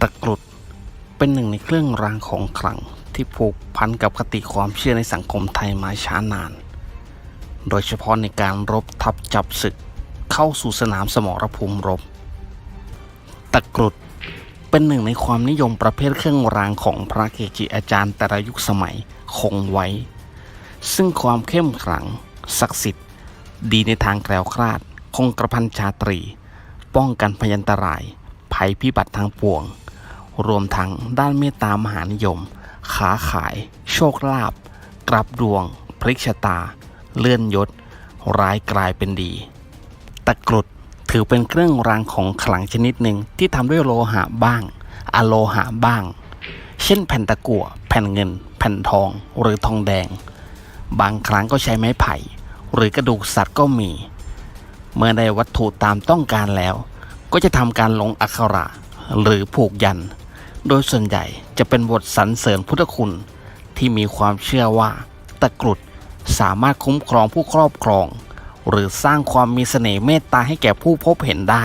ตะกรุดเป็นหนึ่งในเครื่องรางของขลังที่ผูกพันกับคติความเชื่อในสังคมไทยมาช้านาน โดยเฉพาะในการรบทับจับศึกเข้าสู่สนามสมรภูมิรบ ตะกรุดเป็นหนึ่งในความนิยมประเภทเครื่องรางของพระเกจิอาจารย์แต่ละยุคสมัยคงไว้ ซึ่งความเข้มขลัง ศักดิ์สิทธิ์ ดีในทางแกล้วคลาด คงกระพันชาตรี ป้องกันพยันตราย ภัยพิบัติทางปวง รวมทั้งด้านเมตตามหานิยมค้าขาย โชคลาภกลับดวง พลิกชะตา เลื่อนยศ ร้ายกลายเป็นดี ตะกรุดถือเป็นเครื่องรางของขลังชนิดหนึ่งที่ทำด้วยโลหะบ้าง อโลหะบ้าง เช่นแผ่นตะกั่วแผ่นเงิน แผ่นทองหรือทองแดง บางครั้งก็ใช้ไม้ไผ่ หรือกระดูกสัตว์ก็มี เมื่อได้วัตถุตามต้องการแล้ว ก็จะทำการลงอักขระหรือผูกยัน โดยส่วนใหญ่จะเป็นบทสรรเสริญพุทธคุณ ที่มีความเชื่อว่า ตะกรุดสามารถคุ้มครองผู้ครอบครอง หรือสร้างความมีเสน่ห์เมตตาให้แก่ผู้พบเห็นได้